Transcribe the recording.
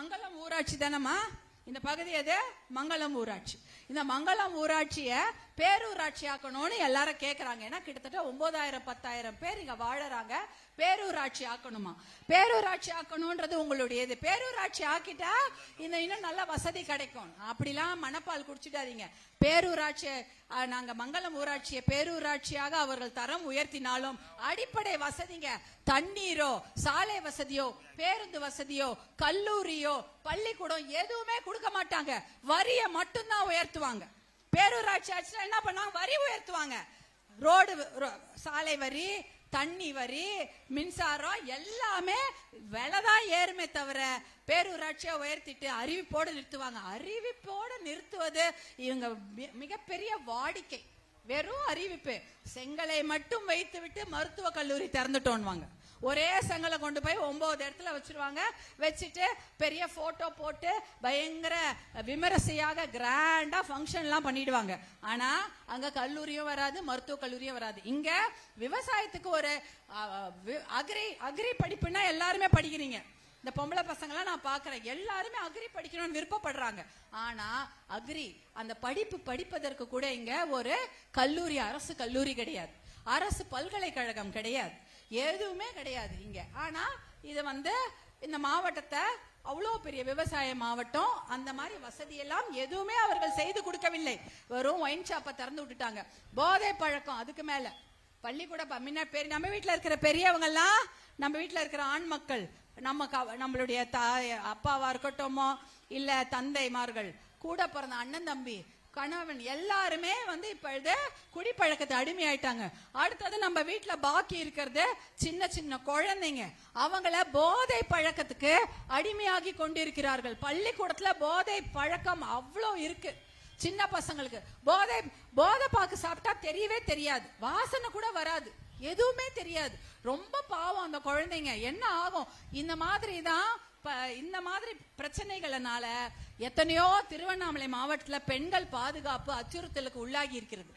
மங்களம் ஊராட்சி தானம்மா? இந்த பகுதி எது? மங்களம் ஊராட்சி. இந்த மங்களம் ஊராட்சிய பேரூராட்சி ஆக்கணும்னு எல்லாரும் கேட்கறாங்க ஏன்னா கிட்டத்தட்ட ஒன்பதாயிரம் பத்தாயிரம் பேர் இங்க வாழறாங்க. பேரூராட்சி ஆக்கணுமா பேரூராட்சி ஆக்கணும்ன்றது உங்களுடையது. பேரூராட்சி ஆக்கிட்டா இந்த இன்னும் நல்ல வசதி கிடைக்கும். அப்படிலாம் மணப்பால் குடிச்சிடாதீங்க. பேரூராட்சி நாங்க மங்களம் ஊராட்சியை பேரூராட்சியாக அவர்கள் தரம் உயர்த்தினாலும் அடிப்படை வசதிங்க. தண்ணீரோ சாலை வசதியோ பேருந்து வசதியோ கல்லூரியோ பள்ளிக்கூடம் எதுவுமே கொடுக்க மாட்டாங்க. வரியை மட்டும்தான் உயர்த்துவாங்க. பேரூராட்சி ஆட்சியில் என்ன பண்ணுவாங்க வரி உயர்த்துவாங்க. ரோடு ரோ- சாலை வரி தண்ணி வரி மின்சாரம் எல்லாமே விலை தான் ஏறுமே தவிர பேரூராட்சியை உயர்த்திட்டு அறிவிப்போடு நிறுத்துவாங்க. அறிவிப்போடு நிறுத்துவது இவங்க மிகப்பெரிய வாடிக்கை. வெறும் அறிவிப்பு. செங்கலை மட்டும் வைத்து விட்டு கல்லூரி திறந்துட்டோன்வாங்க ஒரே சங்கல கொண்டு போய் ஒன்பது இடத்துல வச்சிருவாங்க. வச்சுட்டு பெரிய போட்டோ போட்டு பயங்கர விமரிசையாக கிராண்டா ஃபங்க்ஷன்லாம் பண்ணிடுவாங்க. ஆனா அங்க கல்லூரியும் வராது மருத்துவ கல்லூரியும் வராது. இங்க விவசாயத்துக்கு ஒரு அக்ரி அக்ரி படிப்புன்னா எல்லாருமே படிக்கிறீங்க. இந்த பொம்பளை பசங்களாம் நான் பார்க்குறேன் எல்லாருமே அக்ரி படிக்கணும்னு விருப்பப்படுறாங்க. ஆனா அக்ரி அந்த படிப்பு படிப்பதற்கு கூட இங்க ஒரு கல்லூரி அரசு கல்லூரி கிடையாது. அரசு பல்கலைக்கழகம் கிடையாது. எதுவுமே கிடையாது இங்க. ஆனா இது வந்து இந்த மாவட்டத்தை அவ்வளோ பெரிய விவசாய மாவட்டம் அந்த மாதிரி வசதியெல்லாம் எதுவுமே அவர்கள் செய்து கொடுக்கவில்லை. வெறும் ஒயின் ஷாப்பை திறந்து விட்டுட்டாங்க. போதை பழக்கம் அதுக்கு மேல. பள்ளிக்கூட ப- முன்ன பெரிய நம்ம வீட்டில் இருக்கிற பெரியவங்க எல்லாம் நம்ம வீட்டில் இருக்கிற ஆண் மக்கள் நம்ம க- நம்மளுடைய தாய் அப்பாவா இருக்கட்டுமோ இல்ல தந்தைமார்கள் கூட பிறந்த அண்ணன் தம்பி கணவன் எல்லாருமே வந்து இப்பொழுது குடிப்பழக்கத்தை அடிமையாயிட்டாங்க. அடுத்தது நம்ம வீட்டில் பாக்கி இருக்கிறது சின்ன சின்ன குழந்தைங்க. அவங்கள போதை பழக்கத்துக்கு அடிமையாகி கொண்டிருக்கிறார்கள். பள்ளிக்கூடத்துல போதை பழக்கம் அவ்வளோ இருக்கு. சின்ன பசங்களுக்கு போதை போதை பாக்கு சாப்பிட்டா தெரியவே தெரியாது. வாசனை கூட வராது. எதுவுமே தெரியாது. ரொம்ப பாவம் அந்த குழந்தைங்க. என்ன ஆகும்? இந்த மாதிரி தான் இந்த மாதிரி பிரச்சனைகளனால எத்தனையோ திருவண்ணாமலை மாவட்டத்துல பெண்கள் பாதுகாப்பு அச்சுறுத்தலுக்கு உள்ளாகி இருக்கிறது.